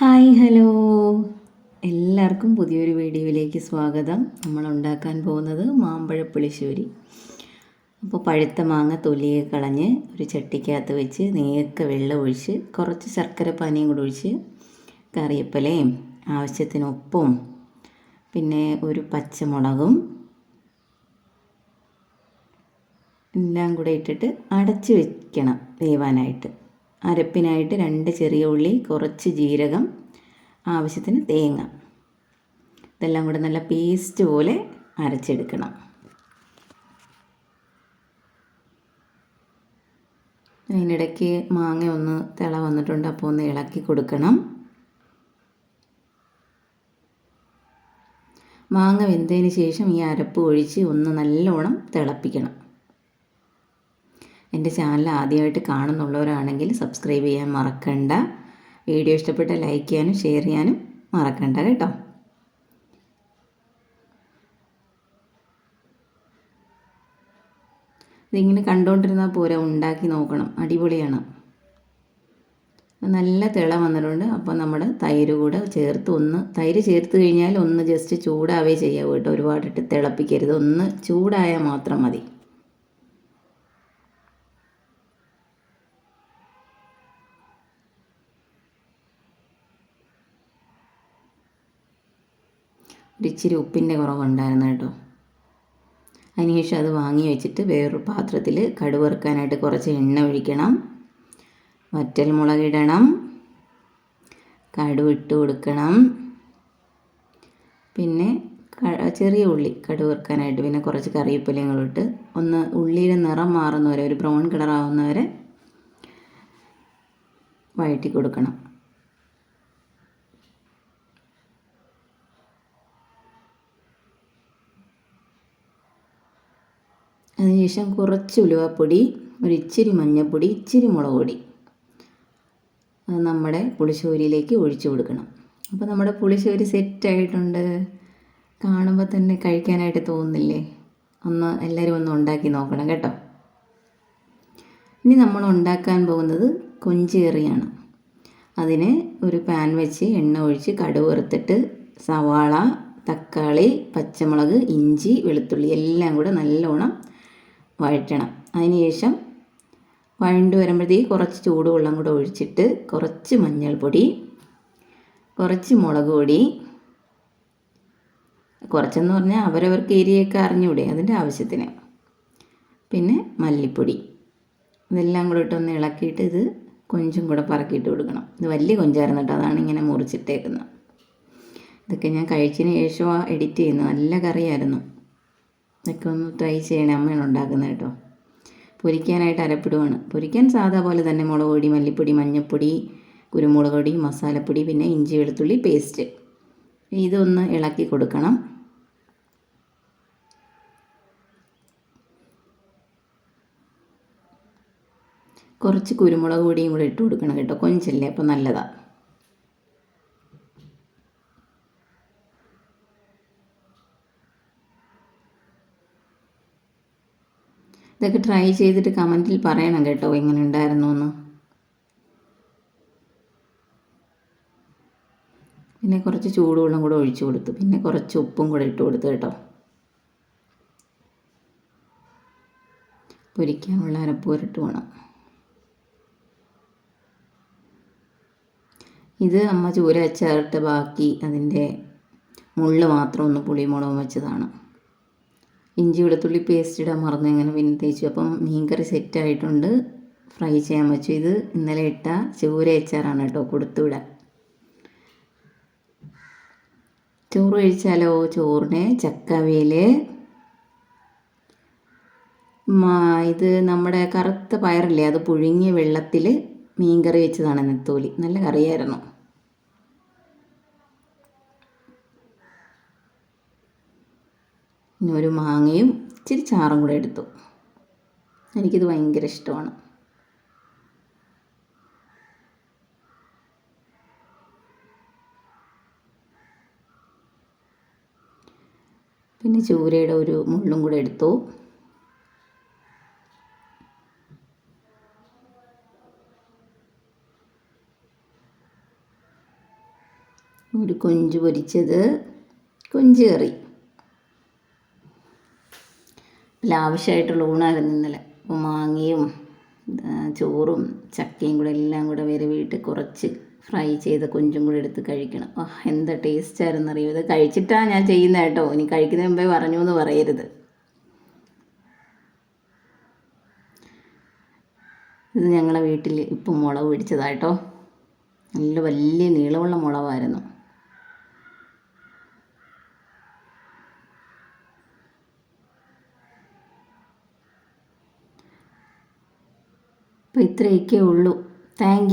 Hi hello. എല്ലാവർക്കും പുതിയൊരു വീഡിയോയിലേക്ക് സ്വാഗതം. നമ്മൾ ഉണ്ടാക്കാൻ പോകുന്നത് മാമ്പഴ പുളിശ്ശേരി. അപ്പോൾ പഴുത്ത മാങ്ങ തൊലിയെ കളഞ്ഞ് ഒരു ചട്ടിക്കകത്ത് വെച്ച് നേക്ക വെള്ളം ഒഴിച്ച് കുറച്ച് ശർക്കര പാനിയും കൂടി ഒഴിച്ച് കറിയപ്പലയും ആവശ്യത്തിന് ഉപ്പും പിന്നെ ഒരു പച്ചമുളകും എല്ലാം കൂടെ ഇട്ടിട്ട് അടച്ച് വെക്കണം വേവാനായിട്ട്. അരപ്പിനായിട്ട് രണ്ട് ചെറിയ ഉള്ളി കുറച്ച് ജീരകം ആവശ്യത്തിന് തേങ്ങ. ഇതെല്ലാം കൂടെ നല്ല പേസ്റ്റ് പോലെ അരച്ചെടുക്കണം. അതിനിടയ്ക്ക് മാങ്ങ ഒന്ന് തിള വന്നിട്ടുണ്ട് അപ്പോൾ ഒന്ന് ഇളക്കി കൊടുക്കണം. മാങ്ങ വെന്തതിന് ശേഷം ഈ അരപ്പ് ഒഴിച്ച് ഒന്ന് നല്ലോണം തിളപ്പിക്കണം. എന്റെ ചാനൽ ആദ്യമായിട്ട് കാണുന്നുള്ളവരാണെങ്കിൽ സബ്സ്ക്രൈബ് ചെയ്യാൻ മറക്കണ്ട. വീഡിയോ ഇഷ്ടപ്പെട്ട ലൈക്ക് ചെയ്യാനും ഷെയർ ചെയ്യാനും മറക്കണ്ട കേട്ടോ. ഇതിങ്ങനെ കണ്ടുകൊണ്ടിരുന്നാൽ പോരാ ഉണ്ടാക്കി നോക്കണം. അടിപൊളിയാണ്. നല്ല തിള വന്നിട്ടുണ്ട്. അപ്പോൾ നമ്മുടെ തൈര് കൂടെ ചേർത്ത് ഒന്ന് തൈര് ചേർത്ത് കഴിഞ്ഞാൽ ഒന്ന് ജസ്റ്റ് ചൂടാവേ ചെയ്യാവൂ കേട്ടോ. ഒരുപാടിട്ട് തിളപ്പിക്കരുത്. ഒന്ന് ചൂടായാൽ മാത്രം മതി. ഒരിച്ചിരി ഉപ്പിന്റെ കുറവുണ്ടായിരുന്നു കേട്ടോ. അതിനുശേഷം അത് വാങ്ങി വെച്ചിട്ട് വേറൊരു പാത്രത്തിൽ കടുവറുക്കാനായിട്ട് കുറച്ച് എണ്ണ ഒഴിക്കണം. വറ്റൽ മുളകിടണം കടുവ് ഇട്ട് കൊടുക്കണം. പിന്നെ ചെറിയ ഉള്ളി കടുവറുക്കാനായിട്ട് പിന്നെ കുറച്ച് കറിവേപ്പിലയും ഇട്ട് ഒന്ന് ഉള്ളിയുടെ നിറം മാറുന്നവരെ ഒരു ബ്രൗൺ കളറാവുന്നവരെ വഴറ്റി കൊടുക്കണം. അതിനുശേഷം കുറച്ച് ഉലുവപ്പൊടി ഒരു ഇച്ചിരി മഞ്ഞൾപ്പൊടി ഇച്ചിരി മുളക് പൊടി. നമ്മുടെ പുളിശ്ശേരിയിലേക്ക് ഒഴിച്ചു കൊടുക്കണം. അപ്പോൾ നമ്മുടെ പുളിശ്ശേരി സെറ്റായിട്ടുണ്ട് കാണുമ്പോൾ തന്നെ കഴിക്കാനായിട്ട് തോന്നുന്നില്ലേ? ഒന്ന് എല്ലാവരും ഒന്ന് ഉണ്ടാക്കി നോക്കണം കേട്ടോ. ഇനി നമ്മൾ ഉണ്ടാക്കാൻ പോകുന്നത് കൊഞ്ചേറിയാണ്. അതിന് ഒരു പാൻ വെച്ച് എണ്ണ ഒഴിച്ച് കടുക് വറുത്തിട്ട് സവാള തക്കാളി പച്ചമുളക് ഇഞ്ചി വെളുത്തുള്ളി എല്ലാം കൂടെ നല്ലോണം വഴറ്റണം. അതിനുശേഷം വഴണ്ട് വരുമ്പോഴത്തേക്ക് കുറച്ച് ചൂടുവെള്ളം കൂടെ ഒഴിച്ചിട്ട് കുറച്ച് മഞ്ഞൾപ്പൊടി കുറച്ച് മുളക് പൊടി. കുറച്ചെന്ന് പറഞ്ഞാൽ അവരവർക്ക് ഏരിയയൊക്കെ അറിഞ്ഞൂടെ അതിന്റെ ആവശ്യത്തിന്. പിന്നെ മല്ലിപ്പൊടി. ഇതെല്ലാം കൂടെ ഇട്ടൊന്ന് ഇളക്കിയിട്ട് ഇത് കൊഞ്ചും കൂടെ പറക്കിയിട്ട് കൊടുക്കണം. ഇത് വലിയ കൊഞ്ചായിരുന്നു കേട്ടോ അതാണ് ഇങ്ങനെ മുറിച്ചിട്ടേക്കുന്നത്. ഇതൊക്കെ ഞാൻ കഴിച്ചതിന് ശേഷമാണ് എഡിറ്റ് ചെയ്യുന്നത്. നല്ല കറിയായിരുന്നു. ഇതൊക്കെ ഒന്ന് ട്രൈ ചെയ്യണേ. അമ്മയാണ് ഉണ്ടാക്കുന്നത് കേട്ടോ. പൊരിക്കാനായിട്ട് അരപ്പിടുവാണ്. പൊരിക്കാൻ സാധാ പോലെ തന്നെ മുളക് പൊടി മല്ലിപ്പൊടി മഞ്ഞൾപ്പൊടി കുരുമുളക് പൊടി മസാലപ്പൊടി പിന്നെ ഇഞ്ചി വെളുത്തുള്ളി പേസ്റ്റ് ഇതൊന്ന് ഇളക്കി കൊടുക്കണം. കുറച്ച് കുരുമുളക് പൊടിയും കൂടെ ഇട്ട് കൊടുക്കണം കേട്ടോ. കൊഞ്ചല്ലേ? അപ്പോൾ നല്ലതാണ് ഇതൊക്കെ ട്രൈ ചെയ്തിട്ട് കമന്റിൽ പറയണം കേട്ടോ എങ്ങനെ ഉണ്ടായിരുന്നു എന്ന് പിന്നെ കുറച്ച് ചൂടുവെള്ളം കൂടെ ഒഴിച്ചു കൊടുത്തു. പിന്നെ കുറച്ച് ഉപ്പും കൂടെ ഇട്ട് കൊടുത്തു കേട്ടോ. പൊരിക്കാനുള്ള അരപ്പൂരിട്ട് വേണം. ഇത് അമ്മ ചൂര അച്ചാറിട്ട് ബാക്കി അതിന്റെ മുള്ള് മാത്രം ഒന്ന് പുളിമുളകും വെച്ചതാണ്. ഇഞ്ചി വെളുത്തുള്ളി പേസ്റ്റ് ഇടാൻ മറന്നു. ഇങ്ങനെ പിന്നെ തേച്ചു. അപ്പം മീൻകറി സെറ്റായിട്ടുണ്ട് ഫ്രൈ ചെയ്യാൻ വെച്ചു. ഇത് ഇന്നലെ ഇട്ട ചൂര അച്ചാറാണ് കേട്ടോ. കൊടുത്തുവിടാൻ ചോറ് കഴിച്ചാലോ? ചോറിന് ചക്കവേൽ ഇത് നമ്മുടെ കറുത്ത പയറില്ലേ? അത് പുഴുങ്ങിയ വെള്ളത്തിൽ മീൻകറി വെച്ചതാണ് നെത്തോലി. നല്ല കറിയായിരുന്നു. പിന്നെ ഒരു മാങ്ങയും ഇച്ചിരി ചാറും കൂടെ എടുത്തു. എനിക്കിത് ഭയങ്കര ഇഷ്ടമാണ്. പിന്നെ ചൂരയുടെ ഒരു മുള്ളും കൂടെ എടുത്തു. ഒരു കൊഞ്ച് പൊരിച്ചത് കൊഞ്ച് കറി. ലാവശ്യമായിട്ടുള്ള ഊണായിരുന്നു ഇന്നലെ. അപ്പോൾ മാങ്ങയും ചോറും ചക്കയും കൂടെ എല്ലാം കൂടെ വിരവിയിട്ട് കുറച്ച് ഫ്രൈ ചെയ്ത കൊഞ്ചും കൂടെ എടുത്ത് കഴിക്കണം. ആ എന്താ ടേസ്റ്റ് ആയിരുന്നു അറിയോ ഇത് കഴിച്ചിട്ടാണ് ഞാൻ ചെയ്യുന്നത് കേട്ടോ. ഇനി കഴിക്കുന്നതിന് മുമ്പേ പറഞ്ഞു എന്ന് പറയരുത്. ഇത് ഞങ്ങളുടെ വീട്ടിൽ ഇപ്പം മുളക് പിടിച്ചതാട്ടോ നല്ല വലിയ നീളമുള്ള മുളകായിരുന്നു. അപ്പോൾ ഇത്രയൊക്കെ ഉള്ളൂ. താങ്ക്